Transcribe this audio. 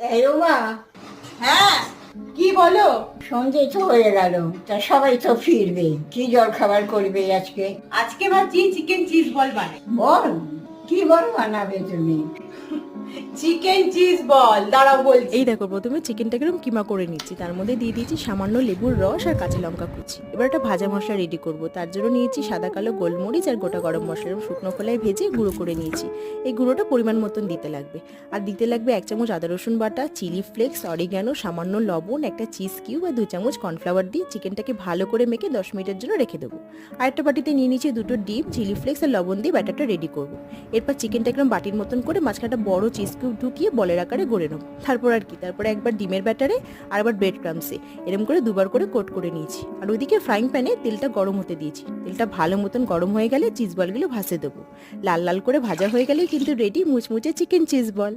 এই মা হ্যাঁ। কি বলো? সন্ধে তো হয়ে গেল। তা সবাই তো ফিরবে। কি জল খাবার করবে আজকে? আজকে ভাবছি চিকেন চিজ বল বানাই। বল। কি বল বানাবে তুমি? চিকেন চিজ বল দাঁড়াও বলছি। এই দেখো, প্রথমে চিকেনটাকে এরকম কিমা করে নিচ্ছি। তার মধ্যে দিয়ে দিয়েছি সামান্য লেবুর রস আর কাঁচা লঙ্কা কুচি। এবার একটা ভাজা মশলা রেডি করব। তার জন্য নিয়েছি সাদা কালো গোলমরিচ আর গোটা গরম মশলা এরকম শুকনো খোলায় ভেজে গুঁড়ো করে নিয়েছি। এই গুঁড়োটা পরিমাণ মতন দিতে লাগবে। আর দিতে লাগবে এক চামচ আদা, রসুন বাটা চিলি ফ্লেক্স অরিগ্যানো সামান্য লবণ, একটা চিজ কিউব আর দু চামচ কর্নফ্লাওয়ার দিয়ে চিকেনটাকে ভালো করে মেখে দশ মিনিটের জন্য রেখে দেবো। আর একটা বাটিতে নিয়ে নিয়েছি দুটো ডিম চিলি ফ্লেক্স আর লবণ দিয়ে ব্যাটারটা রেডি করব। এরপর চিকেনটা একদম বাটির মতন করে মাঝখানটা বড় চিজ কিউব ঢুকিয়ে বলের আকারে গড়ে নেব। তারপর আর কি, তারপরে একবার ডিমের ব্যাটারে আর একবার ব্রেড ক্রামসে এরম করে দুবার করে কোট করে নিয়েছি। আর ওইদিকে ফ্রাইং প্যানে তেলটা গরম হতে দিয়েছি। তেলটা ভালো মতন গরম হয়ে গেলে চিজ বলগুলো ভাসে দেবো। লাল লাল করে ভাজা হয়ে গেলে কিন্তু রেডি মুচমুচে চিকেন চিজ বল